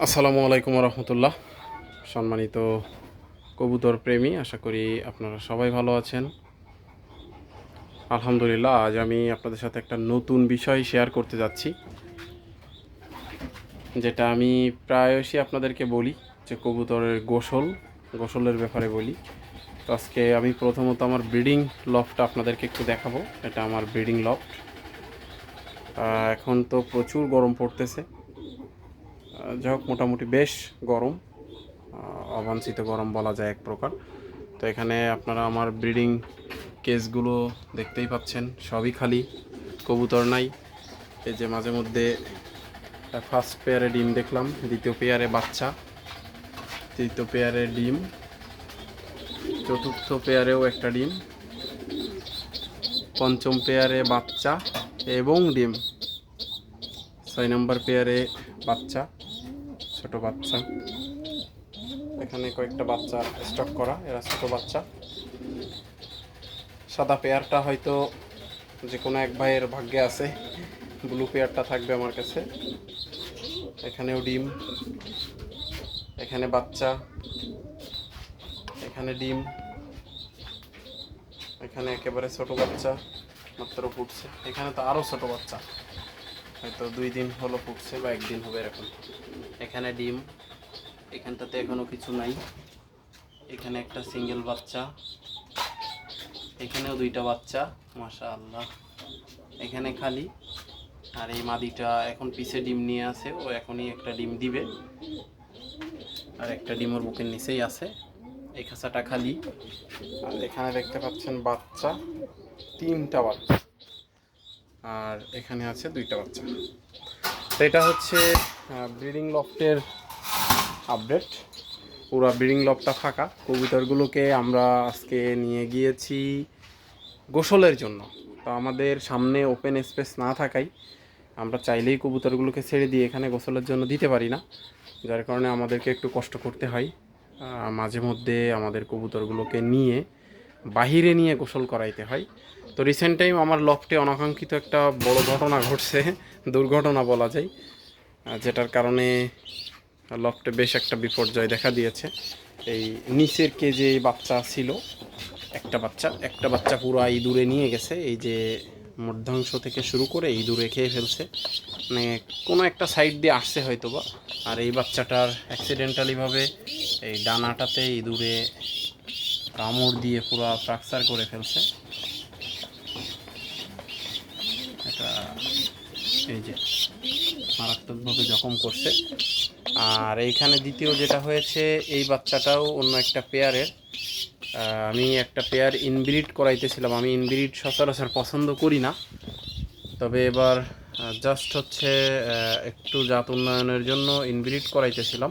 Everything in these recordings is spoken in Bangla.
আসসালামু আলাইকুম রহমতুল্লাহ। সম্মানিত কবুতর প্রেমী, আশা করি আপনারা সবাই ভালো আছেন। আলহামদুলিল্লাহ, আজ আমি আপনাদের সাথে একটা নতুন বিষয় শেয়ার করতে যাচ্ছি। যেটা আমি প্রায়শই আপনাদেরকে বলি, যে কবুতরের গোসল, গোসলের ব্যাপারে বলি। তো আজকে আমি প্রথমত আমার ব্রিডিং লফটা আপনাদেরকে একটু দেখাবো। এটা আমার ব্রিডিং লফট। এখন তো প্রচুর গরম পড়তেছে। যাই হোক, মোটামুটি বেশ গরম অবাঞ্ছিত গরম বলা যায় এক প্রকার। তো এখানে আপনারা আমার ব্রিডিং কেসগুলো দেখতেই পাচ্ছেন, সবই খালি, কবুতর নাই। এই যে মাঝে মধ্যে ফার্স্ট পেয়ারে ডিম দেখলাম, দ্বিতীয় পেয়ারে বাচ্চা, তৃতীয় পেয়ারে ডিম, চতুর্থ পেয়ারেও একটা ডিম, পঞ্চম পেয়ারে বাচ্চা এবং ডিম। ছয় নম্বর পেয়ারে বাচ্চা। ছোট বাচ্চা। এখানে কয়েকটা বাচ্চা স্টক করা, এরা ছোট বাচ্চা। সাদা পেয়ারটা হয়তো যে কোনো এক ভাইয়ের ভাগ্যে আছে। ব্লু পেয়ারটা থাকবে আমার কাছে। এখানেও ডিম। এখানে বাচ্চা। এখানে ডিম। এখানে একেবারে ছোট বাচ্চা, মাত্র ফুটছে এখানে তো আরও ছোট বাচ্চা। হয়তো দুই দিন হলো ফুটছে বা একদিন হবে এরকম। এখানে ডিম, এখানটাতে এখনও কিছু নাই। এখানে একটা সিঙ্গেল বাচ্চা, এখানেও দুইটা বাচ্চা মাশা আল্লাহ এখানে খালি, আর এই মাদিটা এখন পিছে ডিম নিয়ে আছে, ও এখনই একটা ডিম দিবে। আর একটা ডিম ওর বুকের নিচেই আছে। এই খাঁচাটা খালি। আর এখানে দেখতে পাচ্ছেন বাচ্চা, তিনটা বাচ্চা। আর এখানে আছে দুইটা বাচ্চা। তো এটা হচ্ছে ব্রিডিং লফটের আপডেট পুরো ব্রিডিং লফটটা ফাঁকা। কবুতরগুলোকে আমরা আজকে নিয়ে গিয়েছি গোসলের জন্য। তো আমাদের সামনে ওপেন স্পেস না থাকায় আমরা চাইলেই কবুতরগুলোকে ছেড়ে দিয়ে এখানে গোসলের জন্য দিতে পারি না। যার কারণে আমাদেরকে একটু কষ্ট করতে হয়। মাঝে মধ্যে আমাদের কবুতরগুলোকে নিয়ে, বাহিরে নিয়ে গোসল করাইতে হয়। তো রিসেন্ট টাইম আমার লফটে অনাকাঙ্ক্ষিত একটা বড় ঘটনা ঘটছে, দুর্ঘটনা বলা যায় যেটার কারণে লফটে বেশ একটা বিপর্যয় দেখা দিয়েছে। এই নিচের কে যে বাচ্চা ছিল, একটা বাচ্চা একটা বাচ্চা পুরো ইঁদুরে নিয়ে গেছে, এই যে মধ্যাংশ থেকে শুরু করে ইঁদুরে খেয়ে ফেলছে। মানে কোনো একটা সাইড দিয়ে আসছে হয়তো বা আর এই বাচ্চাটার অ্যাক্সিডেন্টালিভাবে এই ডানাটাতে ইঁদুরে কামড় দিয়ে পুরো ফ্র্যাকচার করে ফেলছে এটা এই যে, মারাত্মকভাবে জখম করছে। আর এইখানে দ্বিতীয় যেটা হয়েছে, এই বাচ্চাটাও অন্য একটা পেয়ারের আমি একটা পেয়ার ইনব্রিড করাইতেছিলাম। আমি ইনব্রিড সচরাচর পছন্দ করি না। তবে এবার জাস্ট হচ্ছে একটু জাত উন্নয়নের জন্য ইনব্রিড করাইতেছিলাম।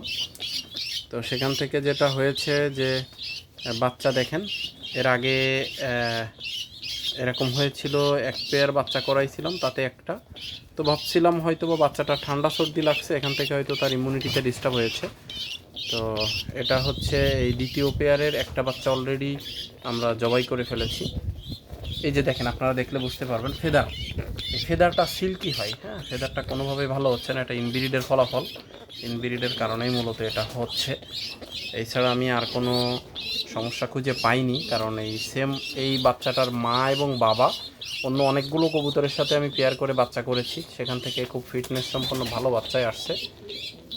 তো সেখান থেকে যেটা হয়েছে যে বাচ্চা দেখেন, এর আগে এরকম হয়েছিল, এক পেয়ার বাচ্চা করাইছিলাম, তাতে একটা। তো ভাবছিলাম হয়তো বা বাচ্চাটা ঠান্ডা সর্দি লাগছে, এখান থেকে হয়তো তার ইমিউনিটিতে ডিস্টার্ব হয়েছে। তো এটা হচ্ছে এই দ্বিতীয় পেয়ারের একটা বাচ্চা অলরেডি আমরা জবাই করে ফেলেছি। এই যে দেখেন, আপনারা দেখলে বুঝতে পারবেন, ফেদার। এই ফেদারটা সিল্কি হয় হ্যাঁ? ফেদারটা কোনোভাবেই ভালো হচ্ছে না, এটা ইনব্রিডের ফলাফল। ইনব্রিডের কারণেই মূলত এটা হচ্ছে। এছাড়া আমি আর কোনো সমস্যা খুঁজে পাইনি, কারণ এই সেম এই বাচ্চাটার মা এবং বাবা অন্য অনেকগুলো কবুতরের সাথে আমি পেয়ার করে বাচ্চা করেছি। সেখান থেকে খুব ফিটনেস সম্পন্ন ভালো বাচ্চাই আসছে।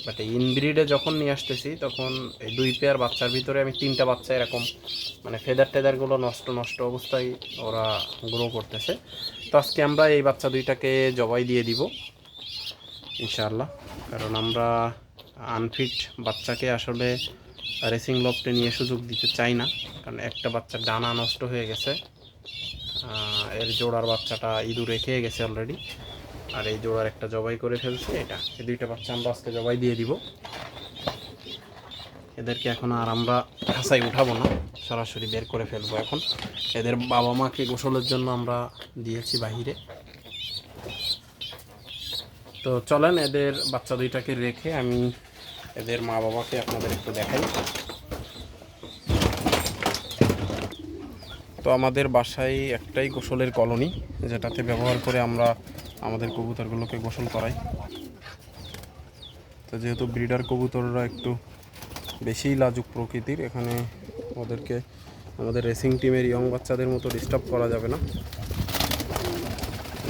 বাট ইনব্রিডে যখন নিয়ে আসতেছি, তখন এই দুই পেয়ার বাচ্চার ভিতরে আমি তিনটা বাচ্চা এরকম মানে ফেদার টেদারগুলো নষ্ট নষ্ট অবস্থায় ওরা গ্রো করতেছে। তো আজকে আমরা এই বাচ্চা দুইটাকে জবাই দিয়ে দিব, ইনশাআল্লাহ। কারণ আমরা আনফিট বাচ্চাকে আসলে রেসিং লফটে নিয়ে সুযোগ দিতে চাই না। কারণ একটা বাচ্চার ডানা নষ্ট হয়ে গেছে। এর জোড়ার বাচ্চাটা ইঁদুরে খেয়ে গেছে অলরেডি আর এই জোড়ার একটা জবাই করে ফেলছে, এটা। এই দুইটা বাচ্চা আমরা আজকে জবাই দিয়ে দিব। এদেরকে এখন আর আমরা খাঁচাই উঠাবো না, সরাসরি বের করে ফেলব এখন। এদের বাবা মাকে গোসলের জন্য আমরা দিয়েছি বাহিরে। তো চলেন, এদের বাচ্চা দুইটাকে রেখে আমি এদের মা বাবাকে আপনাদের একটু দেখাই। তো আমাদের বাসায় একটাই গোসলের কলোনি, যেটাতে ব্যবহার করে আমরা আমাদের কবুতরগুলোকে গোসল করাই। তো যেহেতু ব্রিডার কবুতররা একটু বেশিই লাজুক প্রকৃতির, এখানে ওদেরকে আমাদের রেসিং টিমের ইয়ং বাচ্চাদের মতো ডিস্টার্ব করা যাবে না।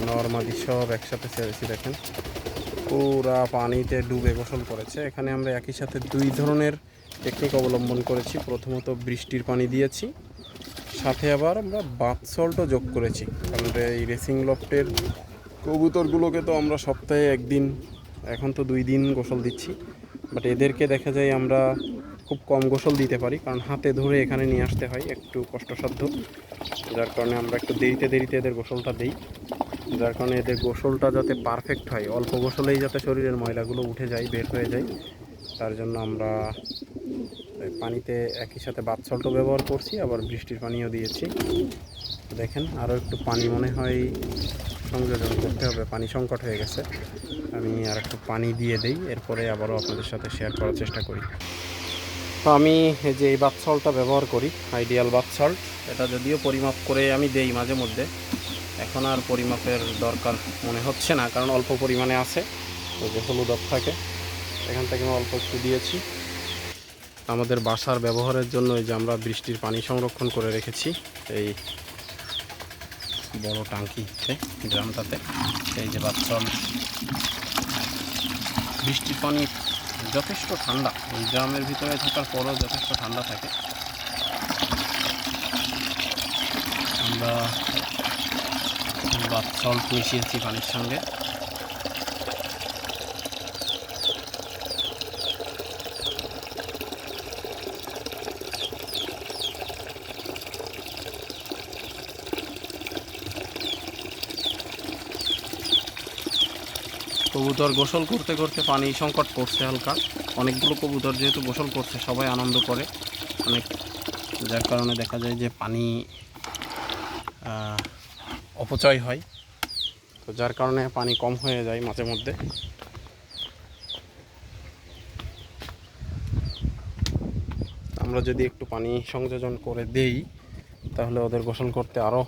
নর্মালি সব একসাথে ছেড়েছি, দেখেন। পুরা পানিতে ডুবে গোসল করেছে। এখানে আমরা একই সাথে দুই ধরনের টেকনিক অবলম্বন করেছি। প্রথমত বৃষ্টির পানি দিয়েছি। সাথে আবার আমরা বাথ সল্টও যোগ করেছি। কারণ এই রেসিং লফটের কবুতরগুলোকে তো আমরা সপ্তাহে একদিন, এখন তো দুই দিন গোসল দিচ্ছি। বাট এদেরকে দেখা যায় আমরা খুব কম গোসল দিতে পারি, কারণ হাতে ধরে এখানে নিয়ে আসতে হয়, একটু কষ্টসাধ্য। যার কারণে আমরা একটু দেরিতে দেরিতে এদের গোসলটা দিই। যার কারণে এদের গোসলটা যাতে পারফেক্ট হয়, অল্প গোসলেই যাতে শরীরের ময়লাগুলো উঠে যায়, বের হয়ে যায়। তার জন্য আমরা পানিতে একই সাথে বাথ ব্যবহার করছি, আবার বৃষ্টির পানিও দিয়েছি। দেখেন, আরও একটু পানি মনে হয় সংযোজন করতে হবে, পানি সংকট হয়ে গেছে। আমি আর একটু পানি দিয়ে দেই, এরপরে আবারও আপনাদের সাথে শেয়ার করার চেষ্টা করি। তো আমি যে এই বাথ সল্টটা ব্যবহার করি আইডিয়াল বাথ সল্ট, এটা যদিও পরিমাপ করে আমি দেই মাঝে মধ্যে, এখন আর পরিমাপের দরকার মনে হচ্ছে না, কারণ অল্প পরিমাণে আছে তো যে হলুদ থাকে এখান থেকে আমি অল্প একটু দিয়েছি। আমাদের বাসার ব্যবহারের জন্য এই যে আমরা বৃষ্টির পানি সংরক্ষণ করে রেখেছি, এই বড় টাঙ্কিতে, ড্রামটাতে, এই যে বাচ্চল বৃষ্টির পানি যথেষ্ট ঠান্ডা ওই ড্রামের ভিতরে থাকার পরেও যথেষ্ট ঠান্ডা থাকে। আমরা সল্ট মিশিয়েছি পানির সঙ্গে। কবুতর গোসল করতে করতে পানি সংকট পড়ছে হালকা। অনেকগুলো কবুতর যেহেতু গোসল করছে, সবাই আনন্দ করে। অনেক যার কারণে দেখা যায় যে পানি অপচয় হয়। তো যার কারণে পানি কম হয়ে যায় মাঝে মধ্যে। আমরা যদি একটু পানি সংযোজন করে দেই, তাহলে ওদের গোসল করতে আরও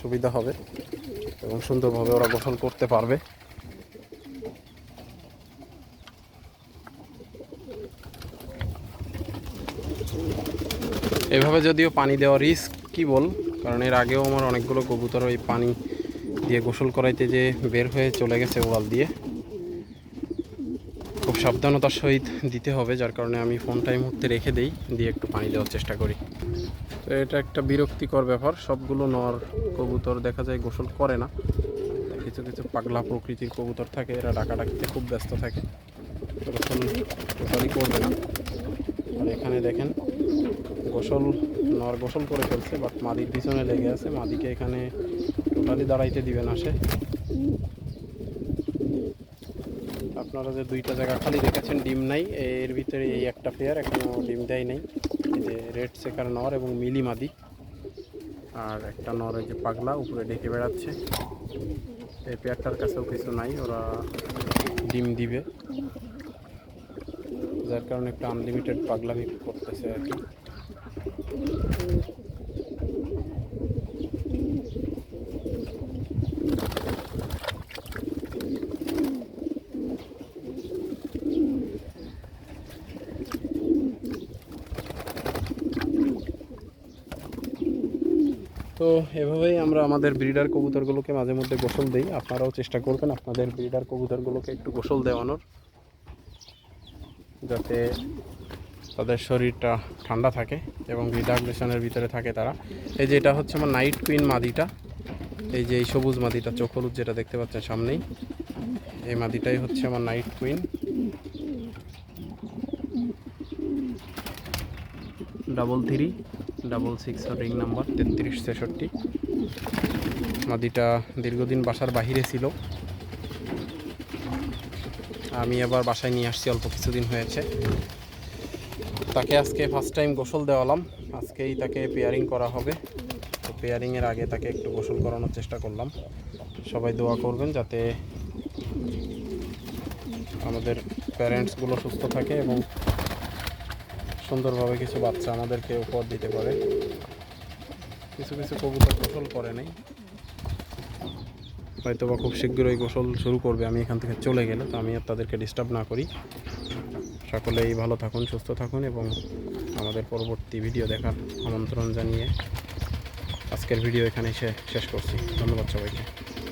সুবিধা হবে এবং সুন্দরভাবে ওরা গোসল করতে পারবে। এভাবে যদিও পানি দেওয়া রিস্ক কি বল? কারণ এর আগেও আমার অনেকগুলো কবুতর ওই পানি দিয়ে গোসল করাইতে যে বের হয়ে চলে গেছে ওয়াল দিয়ে। খুব সাবধানতার সহিত দিতে হবে, যার কারণে আমি ফোনটা এই মুহূর্তে রেখে দেই, দিয়ে একটু পানি দেওয়ার চেষ্টা করি। তো এটা একটা বিরক্তিকর ব্যাপার, সবগুলো নর কবুতর দেখা যায় গোসল করে না। কিছু কিছু পাগলা প্রকৃতির কবুতর থাকে, এরা ডাকাডাকিতে খুব ব্যস্ত থাকে। গোসল টোটালি করবে না। আর এখানে দেখেন, গোসল, নর গোসল করে ফেলছে বাট মাদির পিছনে লেগে আছে। মাদিকে এখানে টোটালি দাঁড়াইতে দিবে না সে। আপনারা যে দুইটা জায়গা খালি রেখেছেন ডিম নাই। এর ভিতরে এই একটা পেয়ার এখনও ডিম দেয় নাই। যে রেড সেকার নর এবং মিলি মাদি। আর একটা নর যে পাগলা, উপরে ডেকে বেড়াচ্ছে। এই পেয়ারটার কাছেও কিছু নাই, ওরা ডিম দিবে। যার কারণে একটা আনলিমিটেড পাগলামি করতেছে আর কি। তো এভাবেই আমরা আমাদের ব্রিডার কবুতরগুলোকে মাঝে মধ্যে গোসল দিই। আপনারাও চেষ্টা করবেন আপনাদের ব্রিডার কবুতরগুলোকে একটু গোসল দেওয়ানোর। যাতে তাদের শরীরটা ঠান্ডা থাকে এবং রিল্যাক্সেশনের ভিতরে থাকে তারা। এই যে এটা হচ্ছে আমার নাইট কুইন মাদিটা। এই যে এই সবুজ মাদিটা, চোখ হলুদ যেটা দেখতে পাচ্ছেন সামনেই। এই মাদিটাই হচ্ছে আমার night queen. Double three, double six ring number, তেত্রিশ ছেষট্টি। মাদিটা দীর্ঘদিন বাসার বাহিরে ছিল। আমি আবার বাসায় নিয়ে আসছি, অল্প কিছুদিন হয়েছে। তাকে আজকে ফার্স্ট টাইম গোসল দেওয়ালাম। আজকেই তাকে পেয়ারিং করা হবে। তো পেয়ারিংয়ের আগে তাকে একটু গোসল করানোর চেষ্টা করলাম। সবাই দোয়া করবেন যাতে আমাদের প্যারেন্টসগুলো সুস্থ থাকে এবং সুন্দরভাবে কিছু বাচ্চা আমাদেরকে উপহার দিতে পারে। কিছু কিছু কবুতর গোসল করে নেই। হয়তো বা খুব শীঘ্রই গোসল শুরু করবে, আমি এখান থেকে চলে গেলে, তো আমি আর তাদেরকে ডিস্টার্ব না করি। সকলেই ভালো থাকুন, সুস্থ থাকুন এবং আমাদের পরবর্তী ভিডিও দেখার আমন্ত্রণ জানিয়ে আজকের ভিডিও এখানে শেষ করছি। ধন্যবাদ সবাইকে।